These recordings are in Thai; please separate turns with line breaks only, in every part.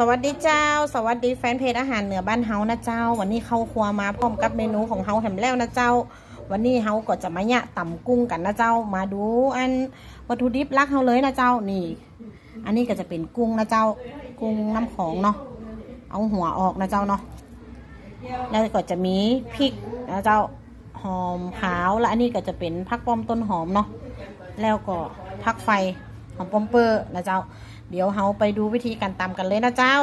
สวัสดีเจ้า สวัสดีแฟนเพจอาหารเหนือบ้านเฮานะเจ้า วันนี้เข้าครัวมาพร้อมกับเมนูของเฮาแหมแล้วนะเจ้า วันนี้เฮาก็จะมาเนี่ยต่ำกุ้งกันนะเจ้า มาดูอันวัตถุดิบลักเฮาเลยนะเจ้านี่ อันนี้ก็จะเป็นกุ้งนะเจ้า กุ้งน้ำของเนาะเอาหัวออกนะเจ้าเนาะแล้วก็จะมีพริกนะเจ้าหอมขาวและอันนี้ก็จะเป็นผักป้อมต้นหอมเนาะแล้วก็ผักไฟหอมป้อมเปอร์นะเจ้า เดี๋ยวเฮาไปดูวิธีการตำกันเลยนะเจ้า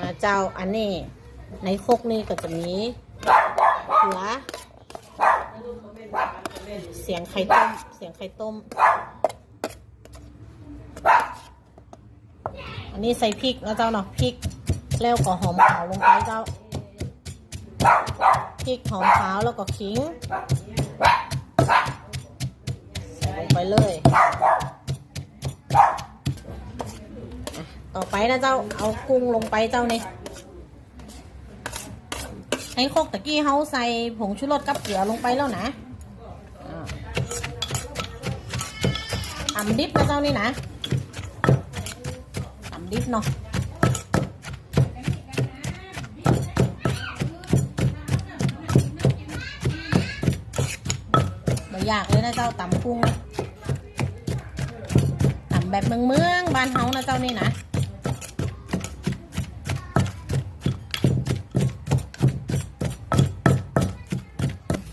มาเจ้าอันนี้ในโคกนี่ก็จะมีเขือเสียงไข่ต้ม เสียงไข่ต้ม อันนี้ใส่พริกนะเจ้าเนาะพริกแล้วก็หอมขาวลงไปเจ้าพริกหอมขาวแล้วก็ขิงใส่ลงไปเลยอะ ต่อไปนะเจ้าเอากุ้งลงไปเจ้านี่ให้โคกตะกี้เขาใส่ผงชูรสกับเกลือลงไปแล้วนะอ่าตำดิบนะเจ้านี่นะตำดิบเนาะไม่ยากเลยนะเจ้าต่ำกุ้งนะตำแบบเมืองเมืองบ้านเฮานะเจ้านี่นะ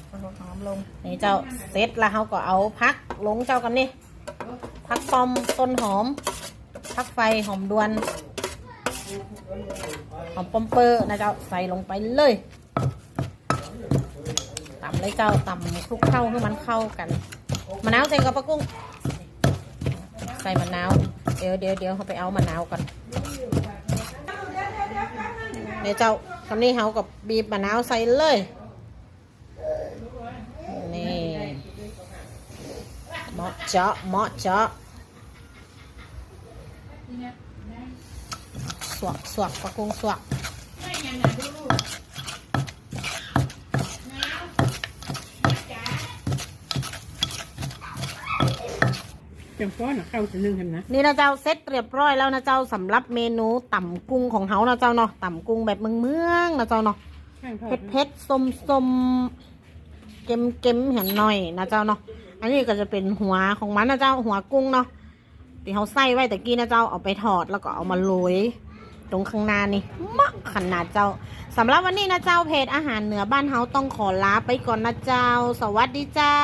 เอาหอมลง นี่เจ้าเสร็จแล้วเขาก็เอาพักลงเจ้ากันนี่พักปอมต้นหอม พักไฟหอมดวน หอมปอมเปอร์นะเจ้าใส่ลงไปเลยตำเลยเจ้าตำคลุกเข้าให้มันเข้ากันมะนาวใส่กับปลากุ้ง ใส่มะนาวเดี๋ยวเดี๋ยวเดี๋ยวเขาไปเอามะนาวก่อนเดี๋ยวเจ้าคำนี้เขากับบีบมะนาวใส่เลย นี่เหมาะเจาะเหมาะเจาะสวกสวกปลากุ้งสวก
จังป้อนเข้าจะนึ่งกันนะ
นี่นะเจ้าเซ็ตเรียบร้อยแล้วนะเจ้าสำหรับเมนูต่ำกุ้งของเขานะเจ้าเนาะต่ำกุ้งแบบเมืองเมืองๆนะเจ้าเนาะ
ข้างทอ
เผ็
ด
ดเผ็ดๆส้มส้มๆเค็มเค็มๆเห็นหน่อยนะเจ้าเนาะ อันนี้ก็จะเป็นหัวของมันนะเจ้าหัวกุ้งเนาะที่เขาใส่ไว้ตะกี้นะเจ้าเอาไปทอดแล้วก็เอามาโรยตรงข้างหน้านี่มากขนาดเจ้าสำหรับวันนี้นะเจ้าเพจอาหารเหนือบ้านเฮาต้องขอลาไปก่อนนะเจ้า สวัสดีเจ้า